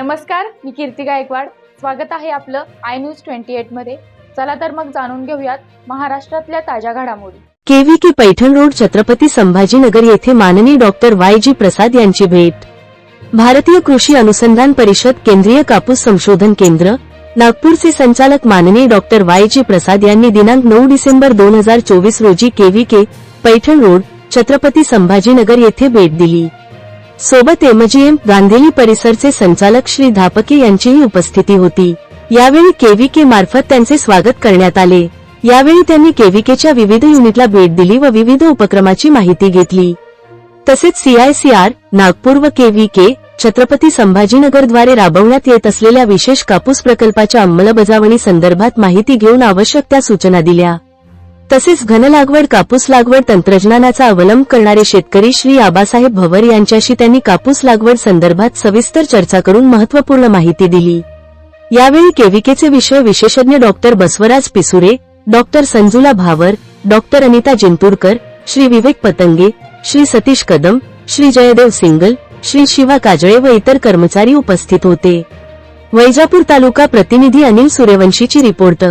नमस्कार मी कीर्ती गायकवाड. स्वागत आहे आपलं आय न्यूज ट्वेंटी एटमध्ये. चला तर मग जाणून घेऊयात महाराष्ट्रातल्या ताज्या घडामोडी. केव्हीके पैठण रोड छत्रपती संभाजीनगर येथे माननीय डॉक्टर वाय जी प्रसाद यांची भेट. भारतीय कृषी अनुसंधान परिषद केंद्रीय कापूस संशोधन केंद्र नागपूरचे संचालक माननीय डॉक्टर वाय जी प्रसाद यांनी दिनांक नऊ डिसेंबर दोन हजार चोवीस रोजी केव्हीके पैठण रोड छत्रपती संभाजीनगर येथे भेट दिली. सोबत एमजीएम गांधेली परिसरचे संचालक श्री धापके यांचीही उपस्थिती होती. यावेळी केव्हीके मार्फत त्यांचे स्वागत करण्यात आले. यावेळी त्यांनी केव्हीकेच्या विविध युनिटला भेट दिली व विविध उपक्रमाची माहिती घेतली. तसेच सीआयसीआर नागपूर व केव्हीके छत्रपती संभाजीनगरद्वारे राबवण्यात येत असलेल्या विशेष कापूस प्रकल्पाच्या अंमलबजावणी संदर्भात माहिती घेऊन आवश्यक त्या सूचना दिल्या. तसेच घनलागवड कापूस लागवड तंत्रज्ञानाचा अवलंब करणारे शेतकरी श्री आबासाहेब भवर यांच्याशी त्यांनी कापूस लागवड संदर्भात सविस्तर चर्चा करून महत्त्वपूर्ण माहिती दिली. यावेळी केविकेचे विषय विशेषज्ञ doctor Basavraj Pisure doctor Sanjula Bhavar doctor Anita Jinturkar Shri Vivek Patange Shri Satish Kadam Shri Jaydev Singal Shri Shiva Kajale व इतर कर्मचारी उपस्थित होते. वैजापूर तालुका प्रतिनिधी अनिल सूर्यवंशीची रिपोर्ट